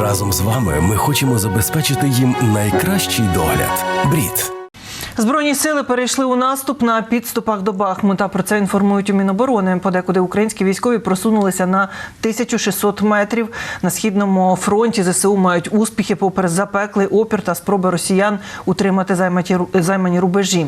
Разом з вами ми хочемо забезпечити їм найкращий догляд. Брід. Збройні сили перейшли у наступ на підступах до Бахмута. Про це інформують у Міноборони. Подекуди українські військові просунулися на 1600 метрів. На східному фронті ЗСУ мають успіхи попри запеклий опір та спроби росіян утримати займані рубежі.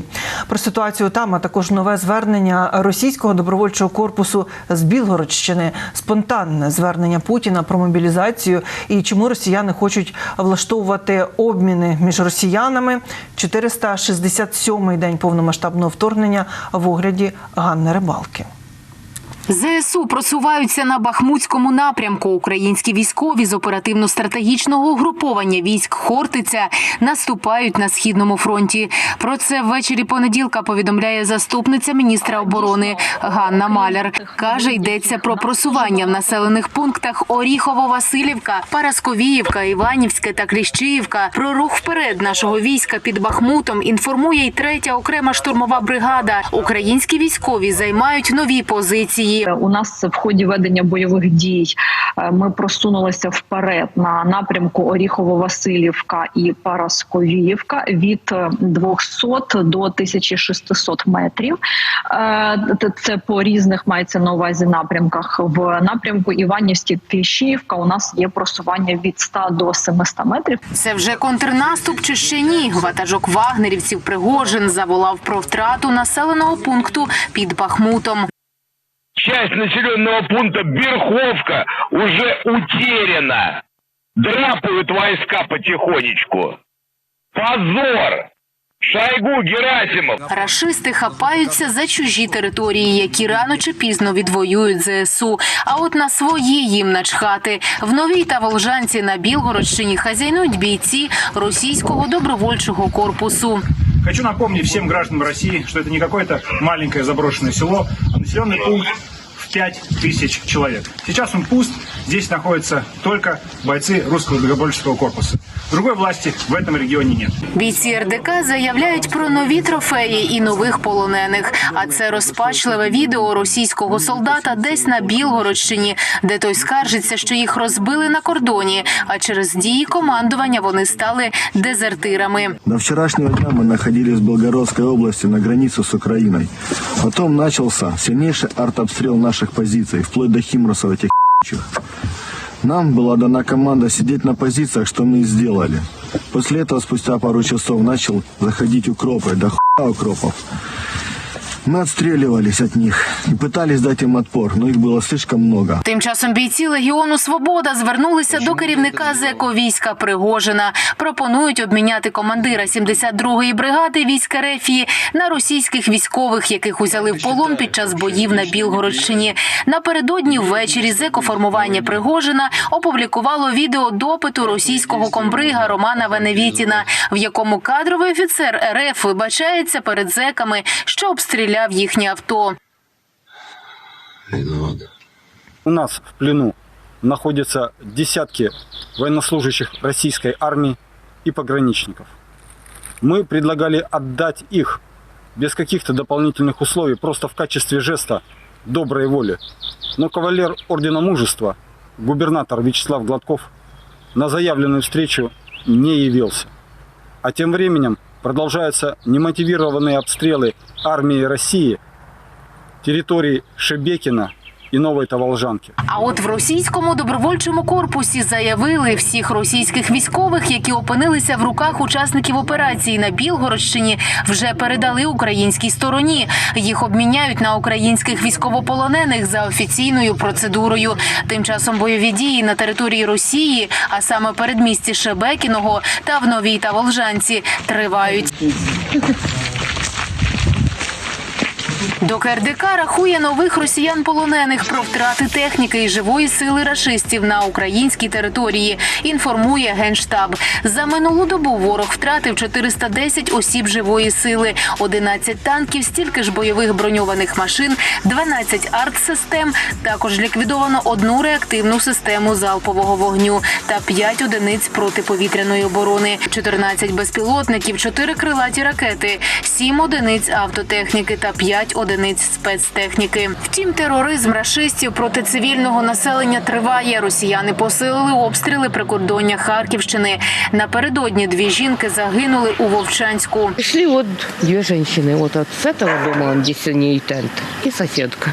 Про ситуацію там а також нове звернення російського добровольчого корпусу з Білгородщини, спонтанне звернення Путіна про мобілізацію і чому росіяни хочуть влаштовувати обміни між росіянами. 467-й день повномасштабного вторгнення в огляді Ганни Рибалки. ЗСУ просуваються на Бахмутському напрямку. Українські військові з оперативно-стратегічного угруповання військ Хортиця наступають на східному фронті. Про це ввечері понеділка повідомляє заступниця міністра оборони Ганна Маляр. каже, йдеться про просування в населених пунктах Оріхово-Василівка, Парасковіївка, Іванівське та Кліщіївка. Про рух вперед нашого війська під Бахмутом інформує й третя окрема штурмова бригада. Українські військові займають нові позиції. У нас в ході ведення бойових дій е, ми просунулися вперед на напрямку Оріхово-Василівка і Парасковіївка від е, 200 до 1600 метрів. Е, Це по різних мається на увазі напрямках. В напрямку Іванівське Кліщіївка у нас є просування від 100 до 700 метрів. Це вже контрнаступ чи ще ні? Ватажок вагнерівців Пригожин заволав про втрату населеного пункту під Бахмутом. Часть населенного пункта Берховка уже утеряна. Драпают войска потихонечку. Позор! Шойгу, Герасимов. Рашисти хапаються за чужі території, які рано чи пізно відвоюють ЗСУ. А от на свої їм начхати. В новій та Волжанці на Білгородщині хазяйнують бійці російського добровольчого корпусу. Хочу напомнить всем гражданам России, что это не какое-то маленькое заброшенное село, а населенный пункт 5 тысяч человек. Сейчас он пуст, здесь находятся только бойцы русского добровольческого корпуса. Другой власти в этом регионе нет. Бійці РДК заявляють про нові трофеї і нових полонених. А це розпачливе відео російського солдата десь на Білгородщині, де той скаржиться, що їх розбили на кордоні. А через дії командування вони стали дезертирами. До вчерашнего дня мы находились в Белгородской области на границе с Украиной. Потом начался сильнейший артобстрел наших позиций, вплоть до Химросова этих Нам была дана команда сидеть на позициях, что мы и сделали. После этого, спустя пару часов, начал заходить укропы, до хуя укропов. Мы отстреливались от них и пытались дать им отпор, но их было слишком много. Тим часом бійці Легіону Свобода звернулися до керівника ЗЕКО війська Пригожина. Пропонують обміняти командира 72-ї бригади війська Рефії на російських військових, яких узяли в полон під час боїв на Білгородщині. Напередодні ввечері ЗЕКО формування Пригожина опублікувало відео допиту російського комбрига Романа Веневітіна, в якому кадровий офіцер РФ вибачається перед зеками, що обстріляв їхнє авто. У нас в плену находятся десятки военнослужащих российской армии и пограничников. Мы предлагали отдать их без каких-то дополнительных условий, просто в качестве жеста доброй воли. Но кавалер Ордена Мужества, губернатор Вячеслав Гладков, на заявленную встречу не явился. А тем временем продолжаются немотивированные обстрелы армии России территории Шебекина и Новой Таволжанки. А от в російському добровольчому корпусі заявили всіх російських військових, які опинилися в руках учасників операції на Білгородщині, вже передали українській стороні. Їх обміняють на українських військовополонених за офіційною процедурою. Тим часом бойові дії на території Росії, а саме передмісті Шебекіного та в Новій Таволжанці, тривають. До КРДК рахує нових росіян полонених про втрати техніки і живої сили рашистів на українській території. Інформує генштаб. За минулу добу ворог втратив 410 осіб живої сили, 11 танків, стільки ж бойових броньованих машин, 12 артсистем. Також ліквідовано одну реактивну систему залпового вогню та 5 одиниць протиповітряної оборони, 14 безпілотників, 4 крилаті ракети, 7 одиниць автотехніки та 5 одиниць одиниць спецтехніки. Втім, тероризм рашистів проти цивільного населення триває. Росіяни посилили обстріли прикордоння Харківщини. Напередодні дві жінки загинули у Вовчанську. Пішли от дві жінки, от с этого дома, где синий тент, і соседка.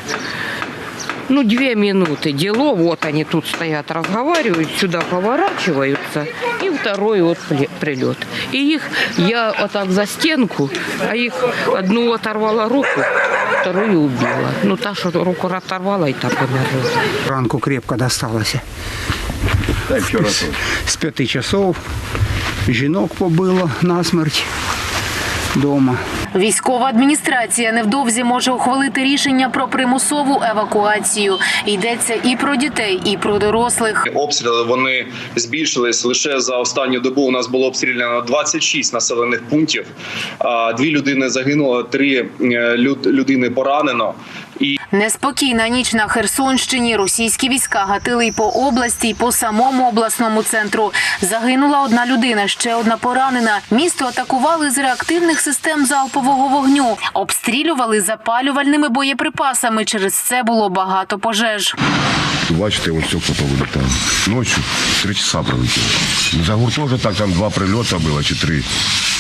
Ну, две минуты дело, вот они тут стоят, разговаривают, сюда поворачиваются, и второй вот прилет. И их, я вот так за стенку, а их одну оторвала руку, вторую убила. Ну, та, что руку оторвала, и та померла. Ранку крепко досталося. З, з п'яти часов жінок побило насмерть дома. Військова адміністрація невдовзі може ухвалити рішення про примусову евакуацію. Йдеться і про дітей, і про дорослих. Обстріли вони збільшились лише за останню добу. У нас було обстріляно 26 населених пунктів. Дві людини загинуло, три е, людини поранено. І Неспокійна ніч на Херсонщині. Російські війська гатили й по області, й по самому обласному центру. Загинула одна людина, ще одна поранена. Місто атакували з реактивних систем залпового вогню, обстрілювали запалювальними боєприпасами. Через це було багато пожеж. Бачите, ось все потім вилітає. Ночі три часа пролетіло. За гуртожиток там два прильоти було, чи три.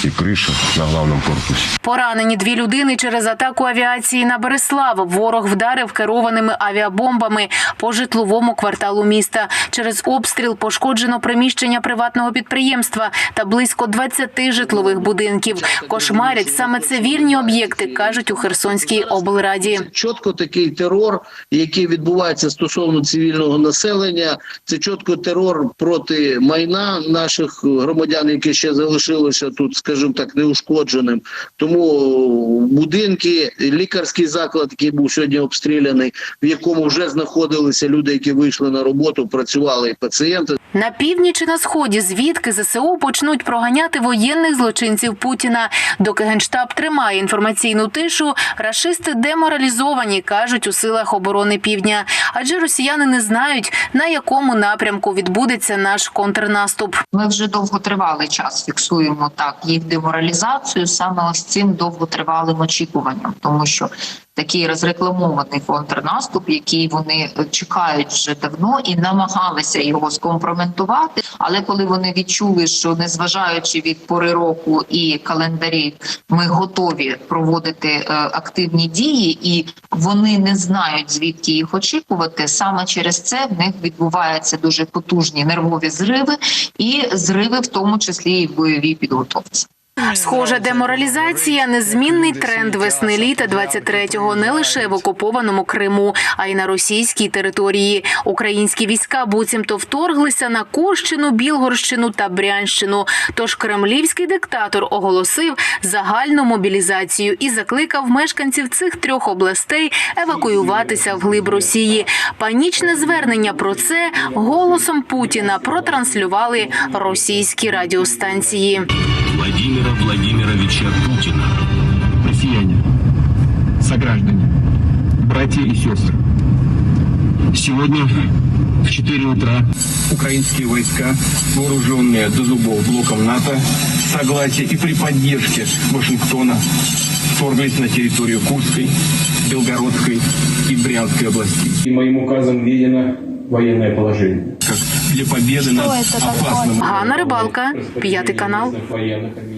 І криша на головному корпусі. Поранені дві людини через атаку авіації на Береслав. Ворог вдарив керованими авіабомбами по житловому кварталу міста. Через обстріл пошкоджено приміщення приватного підприємства та близько 20 житлових будинків. Кошмарять саме цивільні об'єкти, кажуть у Херсонській облраді. чітко такий терор, який відбувається стосовно цивільного населення. Це чітко терор проти майна наших громадян, які ще залишилися тут, скажімо так, неушкодженим. Тому будинки, лікарський заклад, який був сьогодні обстріляний, в якому вже знаходилися люди, які вийшли на роботу, працювали і пацієнти. На півдні чи на сході, звідки ЗСУ почнуть проганяти воєнних злочинців Путіна. Доки генштаб тримає інформаційну тишу, рашисти деморалізовані, кажуть у силах оборони півдня. Адже росіяни не знають на якому напрямку відбудеться наш контрнаступ. Ми вже довготривалий час фіксуємо так їх деморалізацію саме ось цим довготривалим очікуванням, тому що такий розрекламований контрнаступ, який вони е, чекають вже давно і намагалися його скомпроментувати. Але коли вони відчули, що незважаючи від пори року і календарів, ми готові проводити е, активні дії, і вони не знають звідки їх очікувати. Саме через це в них відбуваються дуже потужні нервові зриви і зриви, в тому числі і в бойовій підготовці. Схожа деморалізація незмінний тренд весни літа 23-го не лише в окупованому Криму, а й на російській території. Українські війська буцімто вторглися на Курщину, Білгорщину та Брянщину. Тож кремлівський диктатор оголосив загальну мобілізацію і закликав мешканців цих трьох областей евакуюватися вглиб Росії. Панічне звернення про це голосом Путіна протранслювали російські радіостанції. Владимира Владимировича Путіна. Россияне, сограждане, братья и сестры. Сегодня в 4 утра украинские войска, вооруженные до зубов блоком НАТО, согласие и при поддержке Вашингтона вторглись на территорию Курской, Белгородской и Брянской областей. И моим указом введено военное положение. Как для победы над опасным Ганна Рибалка, п'ятий канал. военных